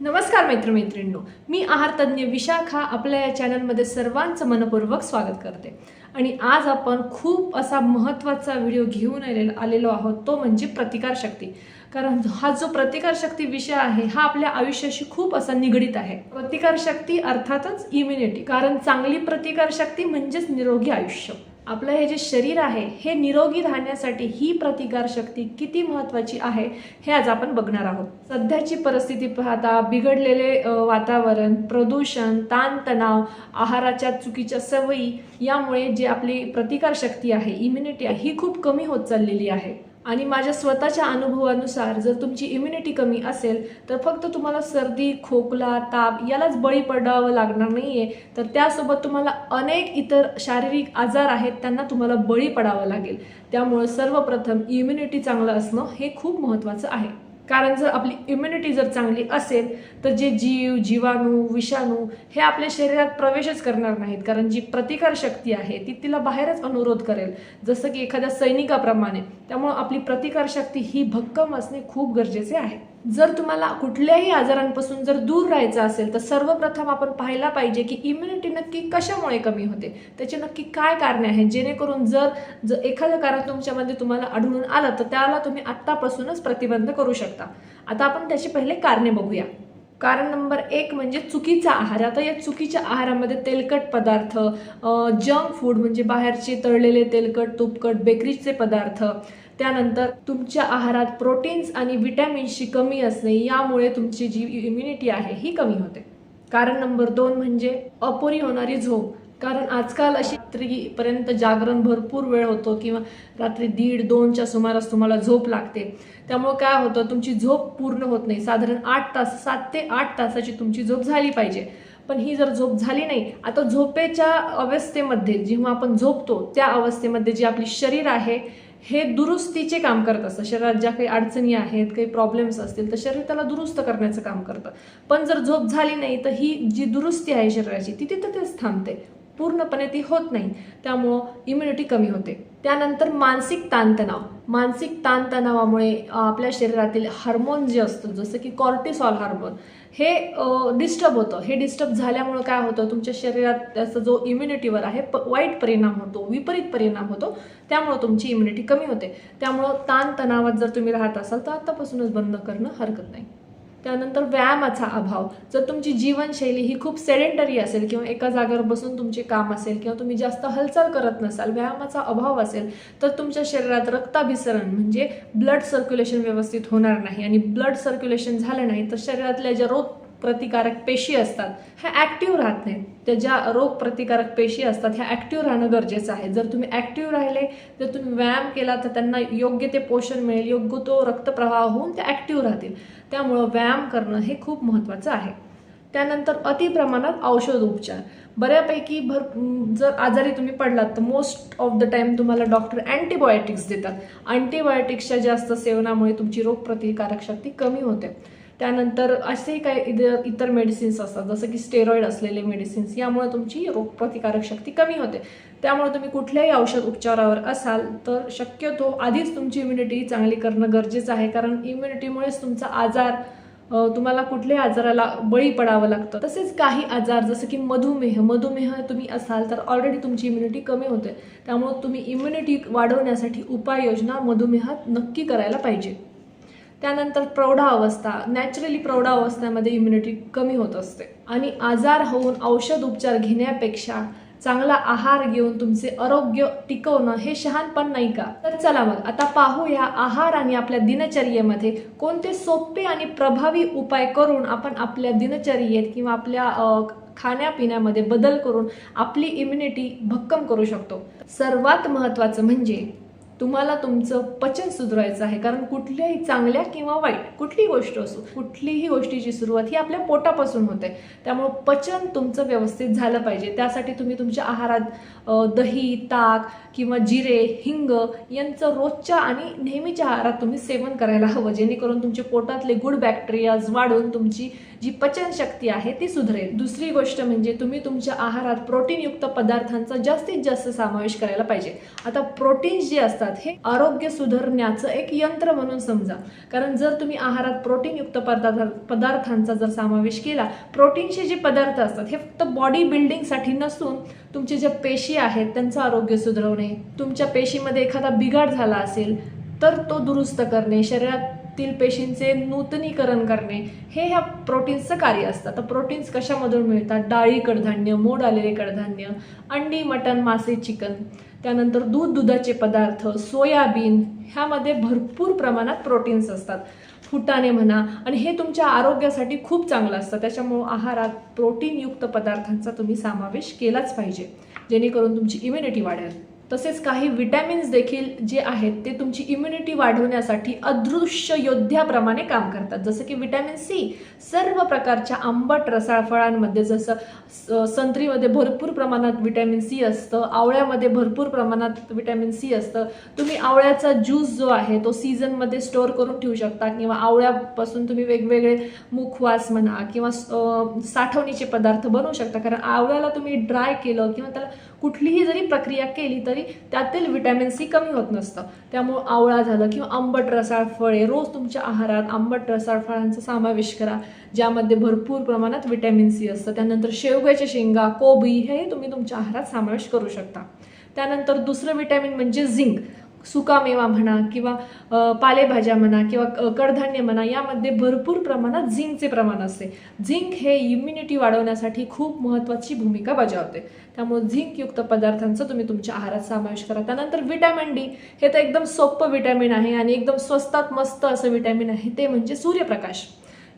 नमस्कार मित्रमैत्रिणींनो मी आहार तज्ज्ञ विशाखा आपल्या या चॅनलमध्ये सर्वांचं मनपूर्वक स्वागत करते. आणि आज आपण खूप असा महत्त्वाचा व्हिडिओ घेऊन आलेलो आलेलो आहोत तो म्हणजे प्रतिकारशक्ती कारण हा जो प्रतिकारशक्ती विषय आहे हा आपल्या आयुष्याशी खूप असा निगडीत आहे. प्रतिकारशक्ती अर्थातच इम्युनिटी कारण चांगली प्रतिकारशक्ती म्हणजेच निरोगी आयुष्य. आपलं हे जे शरीर आहे हे निरोगी राहण्यासाठी ही प्रतिकारशक्ती किती महत्त्वाची आहे हे आज आपण बघणार आहोत. सध्याची परिस्थिती पाहता बिघडलेले वातावरण प्रदूषण ताणतणाव आहाराच्या चुकीच्या सवयी यामुळे जी आपली प्रतिकारशक्ती आहे इम्युनिटी आहे ही खूप कमी होत चाललेली आहे. आणि माझ्या स्वतःच्या अनुभवानुसार जर तुमची इम्युनिटी कमी असेल तर फक्त तुम्हाला सर्दी खोकला ताप यालाच बळी पडावं लागणार नाही आहे तर त्यासोबत तुम्हाला अनेक इतर शारीरिक आजार आहेत त्यांना तुम्हाला बळी पडावं लागेल. त्यामुळं सर्वप्रथम इम्युनिटी चांगलं असणं हे खूप महत्त्वाचं आहे. कारण जर आपली इम्युनिटी जर चांगली असेल तर जे जीव जीवाणू विषाणू हे आपल्या शरीरात प्रवेशच करणार नाहीत. कारण जी प्रतिकारशक्ती आहे ती तिला बाहेरच अनुरोध करेल. जसं की एखाद्या सैनिकाप्रमाणे. त्यामुळं आपली प्रतिकारशक्ती ही भक्कम असणे खूप गरजेचे आहे. जर तुम्हाला कुठल्याही आजारांपासून जर दूर राहायचं असेल तर सर्वप्रथम आपण पाहायला पाहिजे की इम्युनिटी नक्की कशामुळे कमी होते? त्याचे नक्की काय कारणे आहेत? जेणेकरून जर जर एखादं कारण तुमच्यामध्ये तुम्हाला आढळून आलं तर त्याला तुम्ही आत्तापासूनच प्रतिबंध करू शकता. आता आपण त्याची पहिले कारणे बघूया. कारण नंबर एक म्हणजे चुकीचा आहार. आता या चुकीच्या आहारामध्ये तेलकट पदार्थ जंक फूड म्हणजे बाहेरचे तळलेले तेलकट तुपकट बेकरीचे पदार्थ त्यानंतर तुमच्या आहारात प्रोटीन्स आणि विटॅमिन्सची कमी असणे यामुळे तुमची जी इम्युनिटी आहे ही कमी होते. कारण नंबर दोन म्हणजे अपुरी होणारी झोप. कारण आजकाल अशी रात्रीपर्यंत जागरण भरपूर वेळ होतो किंवा रात्री दीड दोनच्या सुमारास तुम्हाला झोप लागते. त्यामुळे काय होतं तुमची झोप पूर्ण होत नाही. साधारण आठ तास सात ते आठ तासाची तुमची झोप झाली पाहिजे. पण ही जर झोप झाली नाही आता झोपेच्या अवस्थेमध्ये जेव्हा आपण झोपतो त्या अवस्थेमध्ये जे आपली शरीर आहे हे दुरुस्तीचे काम करत असतं. शरीरात ज्या काही अडचणी आहेत काही प्रॉब्लेम्स असतील तर शरीर त्याला दुरुस्त करण्याचं काम करतं. पण जर झोप झाली नाही तर ही जी दुरुस्ती आहे शरीराची ती तिथं तेच थांबते. पूर्णपणे ती होत नाही. त्यामुळं इम्युनिटी कमी होते. त्यानंतर मानसिक ताणतणाव. मानसिक ताणतणावामुळे आपल्या शरीरातील हार्मोन जे असतं जसं की कॉर्टिसॉल हार्मोन हे डिस्टर्ब होतं. हे डिस्टर्ब झाल्यामुळं काय होतं? तुमच्या शरीरात त्याचा जो इम्युनिटीवर आहे प वाईट परिणाम होतो विपरीत परिणाम होतो. त्यामुळं तुमची इम्युनिटी कमी होते. त्यामुळं ताणतणावात जर तुम्ही राहत असाल तर आत्तापासूनच बंद करणं हरकत नाही. त्यानंतर व्यायामाचा अभाव. जर तुमची जीवनशैली ही खूप सेडेंटरी असेल किंवा एका जागेवर बसून तुमचे काम असेल किंवा तुम्ही जास्त हालचाल करत नसाल व्यायामाचा अभाव असेल तर तुमच्या शरीरात रक्ताभिसरण म्हणजे ब्लड सर्क्युलेशन व्यवस्थित होणार नाही आणि ब्लड सर्क्युलेशन झालं नाही तर शरीरातल्या ज्या रोग प्रतिकारक पेशी असतात ह्या ॲक्टिव्ह राहत नाहीत. त्या ज्या रोग प्रतिकारक पेशी असतात ह्या ॲक्टिव्ह राहणं गरजेचं आहे. जर तुम्ही ॲक्टिव्ह राहिले जर तुम्ही व्यायाम केला तर त्यांना योग्य ते पोषण मिळेल योग्य तो रक्तप्रवाह होऊन ते ॲक्टिव्ह राहतील. त्यामुळं व्यायाम करणं हे खूप महत्त्वाचं आहे. त्यानंतर अति प्रमाणात औषध उपचार. बऱ्यापैकी भर जर आजारी तुम्ही पडलात तर मोस्ट ऑफ द टाईम तुम्हाला डॉक्टर अँटीबायोटिक्स देतात. अँटीबायोटिक्सच्या जास्त सेवनामुळे तुमची रोगप्रतिकारक शक्ती कमी होते. त्यानंतर असेही काही इतर इतर मेडिसिन्स असतात जसं की स्टेरॉइड असलेले मेडिसिन्स यामुळे तुमची रोगप्रतिकारक शक्ती कमी होते. त्यामुळे तुम्ही कुठल्याही औषध उपचारावर असाल तर शक्यतो आधीच तुमची इम्युनिटी चांगली करणं गरजेचं आहे कारण इम्युनिटीमुळेच तुमचा आजार तुम्हाला कुठल्याही आजाराला बळी पडावं लागतं. तसेच काही आजार जसं की मधुमेह मधुमेह तुम्ही असाल तर ऑलरेडी तुमची इम्युनिटी कमी होते. त्यामुळे तुम्ही इम्युनिटी वाढवण्यासाठी उपाययोजना मधुमेहात नक्की करायला पाहिजे. त्यानंतर प्रौढावस्था नॅचरली प्रौढावस्थेमध्ये इम्युनिटी कमी होत असते. आणि आजार होऊन औषध उपचार घेण्यापेक्षा चांगला आहार घेऊन तुमचे आरोग्य टिकवणं हे शहाणपण नाही का? तर चला मग आता पाहूया आहार आणि आपल्या दिनचर्येमध्ये कोणते सोपे आणि प्रभावी उपाय करून आपण आपल्या दिनचर्येत किंवा आपल्या खाण्यापिण्यामध्ये बदल करून आपली इम्युनिटी भक्कम करू शकतो. सर्वात महत्त्वाचं म्हणजे तुम्हाला तुमचं पचन सुधारायचं आहे. कारण कुठल्याही चांगल्या किंवा वाईट कुठलीही गोष्ट असो कुठलीही गोष्टीची सुरुवात ही आपल्या पोटापासून होते. त्यामुळं पचन तुमचं व्यवस्थित झालं पाहिजे. त्यासाठी तुम्ही तुमच्या आहारात दही ताक किंवा जिरे हिंग यांचं रोजच्या आणि नेहमीच्या आहारात तुम्ही सेवन करायला हवं. जेणेकरून तुमच्या पोटातले गुड बॅक्टेरियाज वाढून तुमची जी पचनशक्ती आहे ती सुधारेल. दुसरी गोष्ट म्हणजे तुम्ही तुमच्या आहारात प्रोटीनयुक्त पदार्थांचा जास्तीत जास्त समावेश करायला पाहिजे. आता प्रोटीन्स जे असतात असतात हे आरोग्य सुधारण्याचं एक यंत्र म्हणून समजा. कारण जर तुम्ही आहारात प्रोटीनयुक्त पदार्थ पदार्थांचा जर समावेश केला प्रोटीनचे जे पदार्थ असतात हे फक्त बॉडी बिल्डिंगसाठी नसून तुमचे ज्या पेशी आहेत त्यांचं आरोग्य सुधारवणे तुमच्या पेशीमध्ये एखादा बिघाड झाला असेल तर तो दुरुस्त करणे शरीरात शरीरातील पेशींचे नूतनीकरण करणे हे ह्या प्रोटीन्सचं कार्य असतं. तर प्रोटीन्स कशामधून मिळतात? डाळी कडधान्य मोड आलेले कडधान्य अंडी मटण मासे चिकन. त्यानंतर दूध दुधाचे पदार्थ सोयाबीन ह्यामध्ये भरपूर प्रमाणात प्रोटीन्स असतात. फुटाणे म्हणा आणि हे तुमच्या आरोग्यासाठी खूप चांगलं असतं. त्याच्यामुळं आहारात प्रोटीनयुक्त पदार्थांचा तुम्ही समावेश केलाच पाहिजे. जेणेकरून तुमची इम्युनिटी वाढेल. तसेच काही विटॅमिन्स देखील जे आहेत ते तुमची इम्युनिटी वाढवण्यासाठी अदृश्य योद्ध्याप्रमाणे काम करतात. जसं की विटॅमिन सी सर्व प्रकारच्या आंबट रसाळ फळांमध्ये जसं स- संत्रीमध्ये भरपूर प्रमाणात विटॅमिन सी असतं आवळ्यामध्ये भरपूर प्रमाणात विटॅमिन सी असतं. तुम्ही आवळ्याचा ज्यूस जो आहे तो सीझनमध्ये स्टोअर करून ठेवू शकता किंवा आवळ्यापासून तुम्ही वेगवेगळे मुखवास म्हणा किंवा साठवणीचे पदार्थ बनवू शकता. कारण आवळ्याला तुम्ही ड्राय केलं किंवा त्याला कुठलीही जरी प्रक्रिया केली तरी त्यातील विटॅमिन सी कमी होत नसतं. त्यामुळं आवळा झालं किंवा आंबट रसाळ फळे रोज तुमच्या आहारात आंबट रसाळ फळांचा समावेश करा ज्यामध्ये भरपूर प्रमाणात विटॅमिन सी असतं. त्यानंतर शेवग्याच्या शेंगा कोबी हे तुम्ही तुमच्या आहारात समावेश करू शकता. त्यानंतर दुसरं विटॅमिन म्हणजे झिंक सुकामेवा म्हणा किंवा पालेभाज्या म्हणा किंवा कडधान्य म्हणा यामध्ये भरपूर प्रमाणात झिंकचे प्रमाण असते. झिंक हे इम्युनिटी वाढवण्यासाठी खूप महत्त्वाची भूमिका बजावते. त्यामुळे झिंकयुक्त पदार्थांचा तुम्ही तुमच्या आहारात समावेश करा. त्यानंतर विटॅमिन डी हे तर एकदम सोपं विटॅमिन आहे आणि एकदम स्वस्तात मस्त असं विटॅमिन आहे ते म्हणजे सूर्यप्रकाश.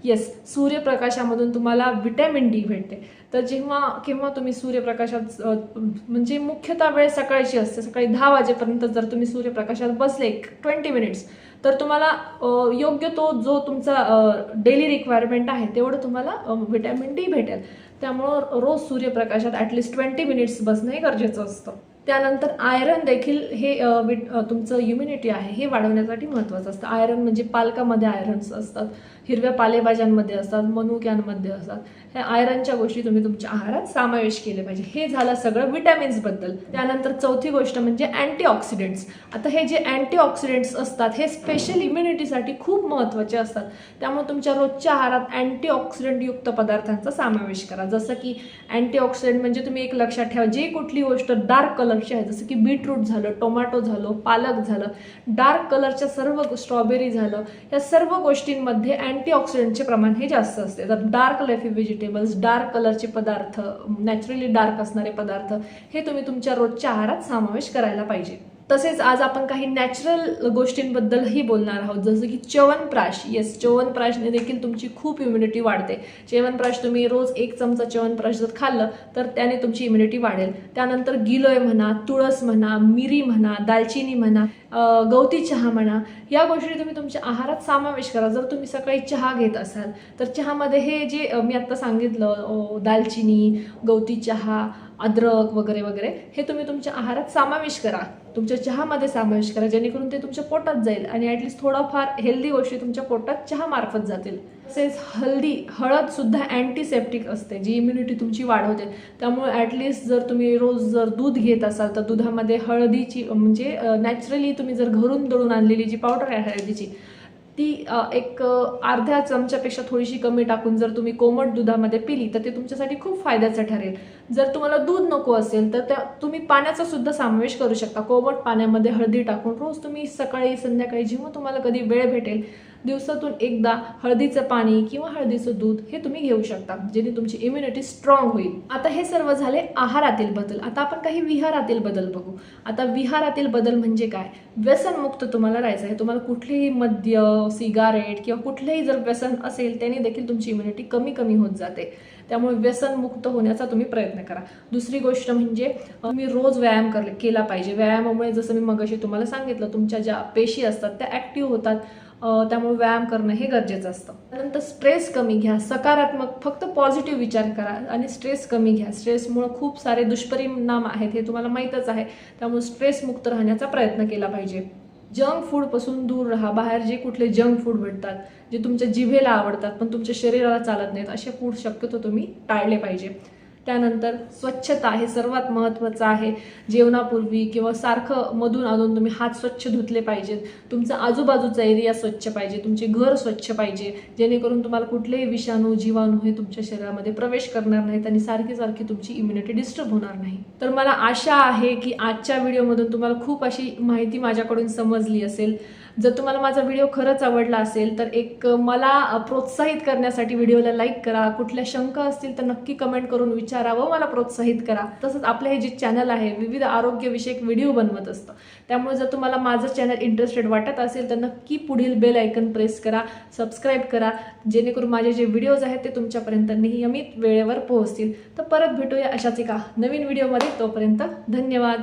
येस सूर्यप्रकाशामधून तुम्हाला विटॅमिन डी भेटते. तर जेव्हा केव्हा तुम्ही सूर्यप्रकाशात म्हणजे मुख्यतः वेळ सकाळची असते सकाळी दहा वाजेपर्यंत जर तुम्ही सूर्यप्रकाशात बसले ट्वेंटी मिनिट्स तर तुम्हाला योग्य तो जो तुमचा डेली रिक्वायरमेंट आहे तेवढं तुम्हाला विटॅमिन डी भेटेल. त्यामुळं रोज सूर्यप्रकाशात ॲटलिस्ट ट्वेंटी मिनिट्स बसणं हे गरजेचं असतं. त्यानंतर आयरन देखील हे विट तुमचं इम्युनिटी आहे हे वाढवण्यासाठी महत्त्वाचं असतं. आयरन म्हणजे पालकामध्ये आयरन्स असतात. हिरव्या पालेभाज्यांमध्ये असतात मनुक्यांमध्ये असतात. ह्या आयरनच्या गोष्टी तुम्ही तुमच्या आहारात समावेश केले पाहिजे. हे झालं सगळं विटॅमिन्सबद्दल त्यानंतर चौथी गोष्ट म्हणजे अँटीऑक्सिडेंट्स. आता हे जे अँटीऑक्सिडेंट्स असतात हे स्पेशल इम्युनिटीसाठी खूप महत्त्वाचे असतात. त्यामुळे तुमच्या रोजच्या आहारात अँटीऑक्सिडंटयुक्त पदार्थांचा समावेश करा. जसं की अँटीऑक्सिडंट म्हणजे तुम्ही एक लक्षात ठेवा जे कुठली गोष्ट डार्क कलरची आहे जसं की बीटरूट झालं टोमॅटो झालं पालक झालं डार्क कलरच्या सर्व स्ट्रॉबेरी झालं या सर्व गोष्टींमध्ये अँटीऑक्सिडंटचे प्रमाण हे जास्त असते. तर डार्क लेफी व्हेजिटेबल्स डार्क कलरचे पदार्थ नॅचरली डार्क असणारे पदार्थ हे तुम्ही तुमच्या रोजच्या आहारात समावेश करायला पाहिजे. तसेच आज आपण काही नॅचरल गोष्टींबद्दलही बोलणार आहोत. जसं की च्यवनप्राश येस च्यवनप्राशने देखील तुमची खूप इम्युनिटी वाढते. च्यवनप्राश तुम्ही रोज एक चमचा च्यवनप्राश जर खाल्लं तर त्याने तुमची इम्युनिटी वाढेल. त्यानंतर गिलोय म्हणा तुळस म्हणा मिरी म्हणा दालचिनी म्हणा गवती चहा म्हणा या गोष्टी तुम्ही तुमच्या आहारात समावेश करा. जर तुम्ही सकाळी चहा घेत असाल तर चहामध्ये हे जे मी आत्ता सांगितलं दालचिनी गवती चहा अद्रक वगैरे वगैरे हे तुम्ही तुमच्या आहारात समावेश करा. तुमच्या चहामध्ये समावेश करा जेणेकरून ते तुमच्या पोटात जाईल आणि ॲटलीस्ट थोडंफार हेल्दी गोष्टी तुमच्या पोटात चहामार्फत जातील. तसेच हल्दी हळदसुद्धा अँटीसेप्टिक असते जी इम्युनिटी तुमची वाढवते. त्यामुळे ॲटलिस्ट जर तुम्ही रोज जर दूध घेत असाल तर दुधामध्ये हळदीची म्हणजे नॅचरली तुम्ही जर घरून दळून आणलेली जी पावडर आहे हळदीची ती एक अर्ध्या चमच्यापेक्षा थोडीशी कमी टाकून जर तुम्ही कोमट दुधामध्ये पिली तर ते तुमच्यासाठी खूप फायद्याचं ठरेल. जर तुम्हाला दूध नको असेल तर त्या तुम्ही पाण्याचा सुद्धा समावेश करू शकता. कोमट पाण्यामध्ये हळदी टाकून रोज तुम्ही सकाळी संध्याकाळी जेव्हा तुम्हाला कधी वेळ भेटेल दिवसातून एकदा हळदीचं पाणी किंवा हळदीचं दूध हे तुम्ही घेऊ शकता जेणे तुमची इम्युनिटी स्ट्रॉंग होईल. आता हे सर्व झाले आहारातील बदल. आता आपण काही विहारातील बदल बघू. आता विहारातील बदल म्हणजे काय? व्यसनमुक्त तुम्हाला राहायचं आहे. तुम्हाला कुठलेही मद्य सिगारेट किंवा कुठलेही जर व्यसन असेल त्याने देखील तुमची इम्युनिटी कमी कमी होत जाते. त्यामुळे व्यसनमुक्त होण्याचा तुम्ही प्रयत्न करा. दुसरी गोष्ट म्हणजे तुम्ही रोज व्यायाम कर केला पाहिजे. व्यायामामुळे जसं मी मगाशी तुम्हाला सांगितलं तुमच्या ज्या पेशी असतात त्या ॲक्टिव्ह होतात. त्यामुळे व्यायाम करणं हे गरजेचं असतं. त्यानंतर स्ट्रेस कमी घ्या. सकारात्मक फक्त पॉझिटिव्ह विचार करा आणि स्ट्रेस कमी घ्या. स्ट्रेसमुळे खूप सारे दुष्परिणाम आहेत हे तुम्हाला माहीतच आहे. त्यामुळे स्ट्रेसमुक्त राहण्याचा प्रयत्न केला पाहिजे. जंक फूडपासून दूर राहा. बाहेर जे कुठले जंक फूड भेटतात जे तुमच्या जिभेला आवडतात पण तुमच्या शरीराला चालत नाहीत असे फूड शक्यतो तुम्ही टाळले पाहिजे. त्यानंतर स्वच्छता हे सर्वात महत्त्वाचं आहे. जेवणापूर्वी किंवा सारखं मधून अधून तुम्ही हात स्वच्छ धुतले पाहिजेत. तुमचा आजूबाजूचा एरिया स्वच्छ पाहिजे. तुमचे घर स्वच्छ पाहिजे. जेणेकरून तुम्हाला कुठलेही विषाणू जीवाणू हे तुमच्या शरीरामध्ये प्रवेश करणार नाहीत आणि सारखी सारखी तुमची इम्युनिटी डिस्टर्ब होणार नाही. तर मला आशा आहे की आजच्या व्हिडिओमधून तुम्हाला खूप अशी माहिती माझ्याकडून समजली असेल. जर तुम्हाला माझा व्हिडिओ खरंच आवडला असेल तर एक मला प्रोत्साहित करण्यासाठी व्हिडिओला लाईक करा. कुठल्या शंका असतील तर नक्की कमेंट करून विचारा व मला प्रोत्साहित करा. तसंच आपलं हे जे चॅनल आहे विविध आरोग्यविषयक व्हिडिओ बनवत असतं. त्यामुळे जर तुम्हाला माझं चॅनल इंटरेस्टेड वाटत असेल तर नक्की पुढील बेल आयकन प्रेस करा सबस्क्राईब करा. जेणेकरून माझे जे व्हिडिओज आहेत ते तुमच्यापर्यंत नियमित वेळेवर पोहोचतील. तर परत भेटूया अशाच एका नवीन व्हिडिओमध्ये तोपर्यंत धन्यवाद.